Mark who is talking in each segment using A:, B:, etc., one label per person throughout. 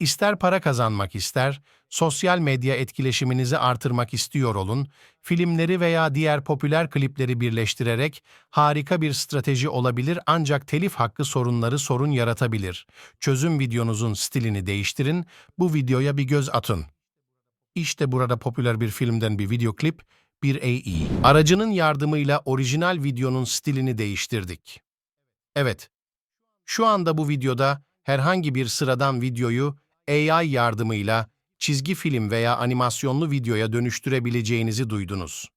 A: İster para kazanmak ister, sosyal medya etkileşiminizi artırmak istiyor olun, filmleri veya diğer popüler klipleri birleştirerek harika bir strateji olabilir ancak telif hakkı sorunları sorun yaratabilir. Çözüm videonuzun stilini değiştirin, bu videoya bir göz atın. İşte burada popüler bir filmden bir video klip, bir AI. Aracının yardımıyla orijinal videonun stilini değiştirdik. Evet, şu anda bu videoda herhangi bir sıradan videoyu AI yardımıyla çizgi film veya animasyonlu videoya dönüştürebileceğinizi duydunuz.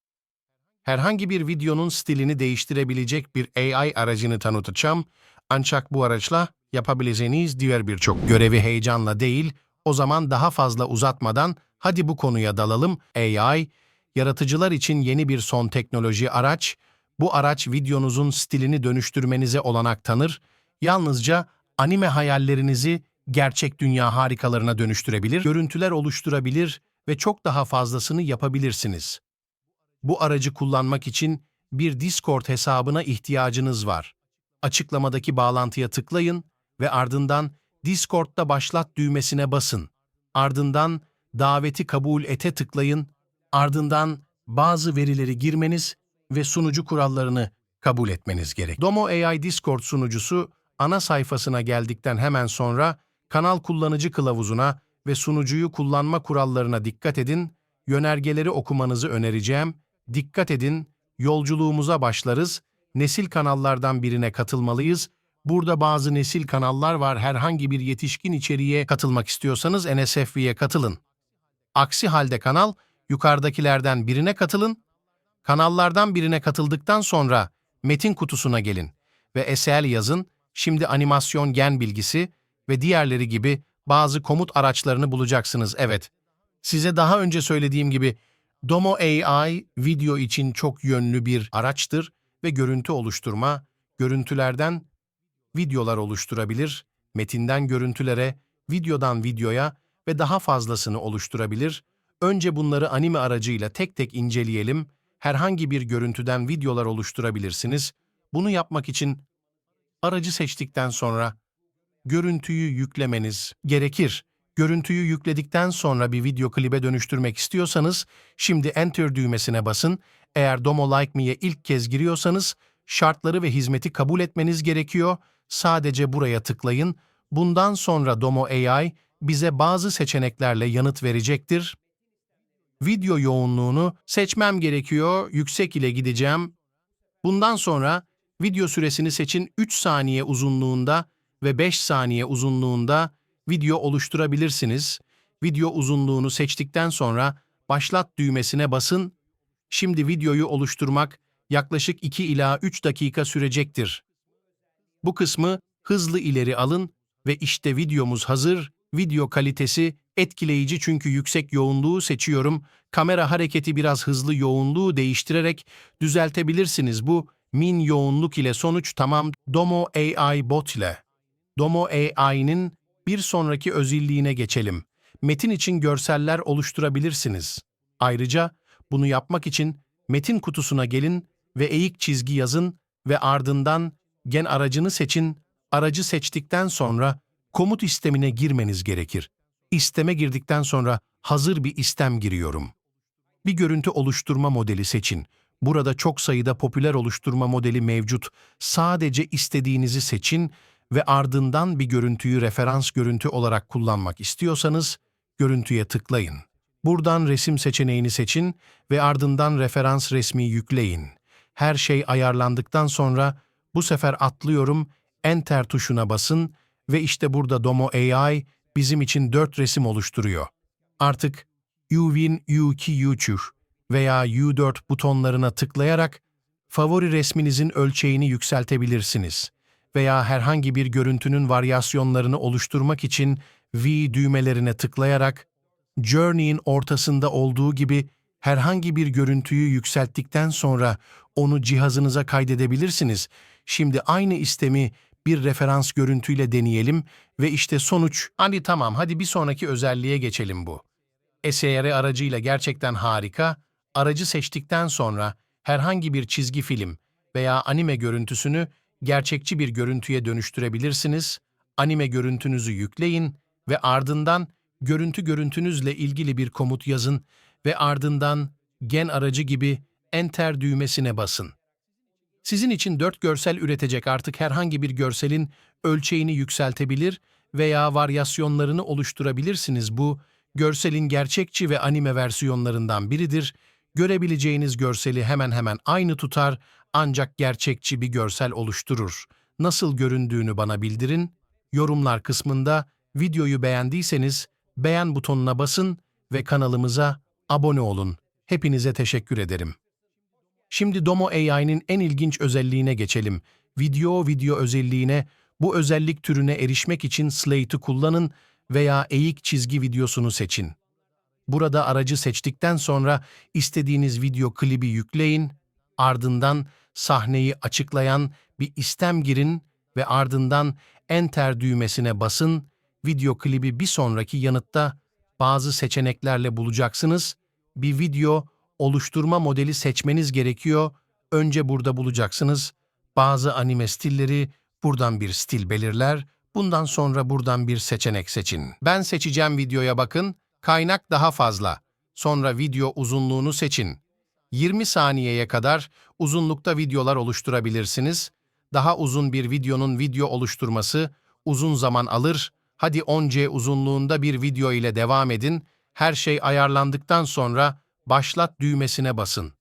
A: Herhangi bir videonun stilini değiştirebilecek bir AI aracını tanıtacağım ancak bu araçla yapabileceğiniz diğer birçok görevi heyecanla değil, o zaman daha fazla uzatmadan hadi bu konuya dalalım. AI, yaratıcılar için yeni bir son teknoloji araç, bu araç videonuzun stilini dönüştürmenize olanak tanır, yalnızca anime hayallerinizi gerçek dünya harikalarına dönüştürebilir, görüntüler oluşturabilir ve çok daha fazlasını yapabilirsiniz. Bu aracı kullanmak için bir Discord hesabına ihtiyacınız var. Açıklamadaki bağlantıya tıklayın ve ardından Discord'da başlat düğmesine basın. Ardından daveti kabul ete tıklayın. Ardından bazı verileri girmeniz ve sunucu kurallarını kabul etmeniz gerek. Domo AI Discord sunucusu ana sayfasına geldikten hemen sonra kanal kullanıcı kılavuzuna ve sunucuyu kullanma kurallarına dikkat edin, yönergeleri okumanızı önereceğim. Dikkat edin, yolculuğumuza başlarız, nesil kanallardan birine katılmalıyız. Burada bazı nesil kanallar var, herhangi bir yetişkin içeriğe katılmak istiyorsanız NSFV'ye katılın. Aksi halde kanal, yukarıdakilerden birine katılın, kanallardan birine katıldıktan sonra metin kutusuna gelin ve SL yazın, şimdi animasyon gen bilgisi ve diğerleri gibi bazı komut araçlarını bulacaksınız. Evet, size daha önce söylediğim gibi Domo AI video için çok yönlü bir araçtır ve görüntü oluşturma, görüntülerden videolar oluşturabilir, metinden görüntülere, videodan videoya ve daha fazlasını oluşturabilir. Önce bunları anime aracıyla tek tek inceleyelim. Herhangi bir görüntüden videolar oluşturabilirsiniz. Bunu yapmak için aracı seçtikten sonra görüntüyü yüklemeniz gerekir. Görüntüyü yükledikten sonra bir video klibe dönüştürmek istiyorsanız şimdi Enter düğmesine basın. Eğer Domo Like Me'ye ilk kez giriyorsanız şartları ve hizmeti kabul etmeniz gerekiyor. Sadece buraya tıklayın. Bundan sonra Domo AI bize bazı seçeneklerle yanıt verecektir. Video yoğunluğunu seçmem gerekiyor. Yüksek ile gideceğim. Bundan sonra video süresini seçin 3 saniye uzunluğunda ve 5 saniye uzunluğunda video oluşturabilirsiniz. Video uzunluğunu seçtikten sonra başlat düğmesine basın. Şimdi videoyu oluşturmak yaklaşık 2 ila 3 dakika sürecektir. Bu kısmı hızlı ileri alın ve işte videomuz hazır. Video kalitesi etkileyici çünkü yüksek yoğunluğu seçiyorum. Kamera hareketi biraz hızlı yoğunluğu değiştirerek düzeltebilirsiniz. Bu min yoğunluk ile sonuç tamam Domo AI bot ile. Domo AI'nin bir sonraki özelliğine geçelim. Metin için görseller oluşturabilirsiniz. Ayrıca bunu yapmak için metin kutusuna gelin ve eğik çizgi yazın ve ardından gen aracını seçin. Aracı seçtikten sonra komut istemine girmeniz gerekir. İsteme girdikten sonra hazır bir istem giriyorum. Bir görüntü oluşturma modeli seçin. Burada çok sayıda popüler oluşturma modeli mevcut. Sadece istediğinizi seçin ve ardından bir görüntüyü referans görüntü olarak kullanmak istiyorsanız görüntüye tıklayın. Buradan resim seçeneğini seçin ve ardından referans resmi yükleyin. Her şey ayarlandıktan sonra bu sefer atlıyorum, Enter tuşuna basın ve işte burada Domo AI bizim için dört resim oluşturuyor. Artık Uwin U2 U3 veya U4 butonlarına tıklayarak favori resminizin ölçeğini yükseltebilirsiniz veya herhangi bir görüntünün varyasyonlarını oluşturmak için V düğmelerine tıklayarak Journey'in ortasında olduğu gibi herhangi bir görüntüyü yükselttikten sonra onu cihazınıza kaydedebilirsiniz. Şimdi aynı istemi bir referans görüntüyle deneyelim ve işte sonuç, hadi tamam hadi bir sonraki özelliğe geçelim bu. SR aracıyla gerçekten harika, aracı seçtikten sonra herhangi bir çizgi film veya anime görüntüsünü gerçekçi bir görüntüye dönüştürebilirsiniz, anime görüntünüzü yükleyin ve ardından görüntü görüntünüzle ilgili bir komut yazın ve ardından gen aracı gibi enter düğmesine basın. Sizin için dört görsel üretecek artık herhangi bir görselin ölçeğini yükseltebilir veya varyasyonlarını oluşturabilirsiniz. Bu, görselin gerçekçi ve anime versiyonlarından biridir. Görebileceğiniz görseli hemen hemen aynı tutar ancak gerçekçi bir görsel oluşturur. Nasıl göründüğünü bana bildirin. Yorumlar kısmında videoyu beğendiyseniz beğen butonuna basın ve kanalımıza abone olun. Hepinize teşekkür ederim. Şimdi Domo AI'nin en ilginç özelliğine geçelim. Video video özelliğine, bu özellik türüne erişmek için Slate'ı kullanın veya eğik çizgi videosunu seçin. Burada aracı seçtikten sonra istediğiniz video klibi yükleyin, ardından sahneyi açıklayan bir istem girin ve ardından Enter düğmesine basın, video klibi bir sonraki yanıtta bazı seçeneklerle bulacaksınız. Bir video oluşturma modeli seçmeniz gerekiyor. Önce burada bulacaksınız. Bazı anime stilleri buradan bir stil belirler. Bundan sonra buradan bir seçenek seçin. Ben seçeceğim videoya bakın. Kaynak daha fazla. Sonra video uzunluğunu seçin. 20 saniyeye kadar uzunlukta videolar oluşturabilirsiniz. Daha uzun bir videonun video oluşturması uzun zaman alır. Hadi 10C uzunluğunda bir video ile devam edin. Her şey ayarlandıktan sonra başlat düğmesine basın.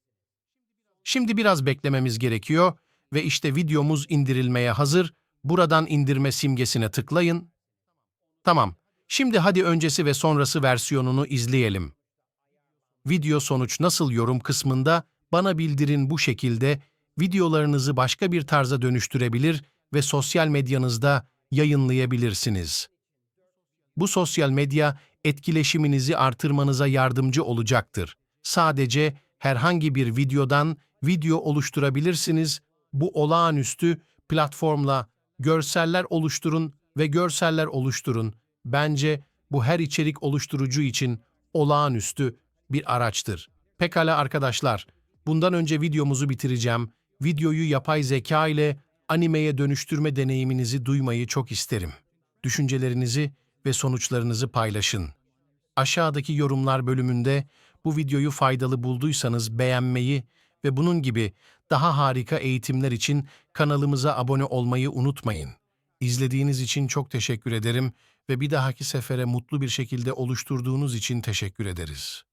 A: Şimdi biraz beklememiz gerekiyor ve işte videomuz indirilmeye hazır. Buradan indirme simgesine tıklayın. Tamam. Şimdi hadi öncesi ve sonrası versiyonunu izleyelim. Video sonuç nasıl yorum kısmında bana bildirin bu şekilde videolarınızı başka bir tarza dönüştürebilir ve sosyal medyanızda yayınlayabilirsiniz. Bu sosyal medya etkileşiminizi artırmanıza yardımcı olacaktır. Sadece herhangi bir videodan video oluşturabilirsiniz. Bu olağanüstü platformla görseller oluşturun ve görseller oluşturun. Bence bu her içerik oluşturucu için olağanüstü bir araçtır. Pekala arkadaşlar, bundan önce videomuzu bitireceğim. Videoyu yapay zeka ile animeye dönüştürme deneyiminizi duymayı çok isterim. Düşüncelerinizi ve sonuçlarınızı paylaşın. Aşağıdaki yorumlar bölümünde bu videoyu faydalı bulduysanız beğenmeyi ve bunun gibi daha harika eğitimler için kanalımıza abone olmayı unutmayın. İzlediğiniz için çok teşekkür ederim ve bir dahaki sefere mutlu bir şekilde oluşturduğunuz için teşekkür ederiz.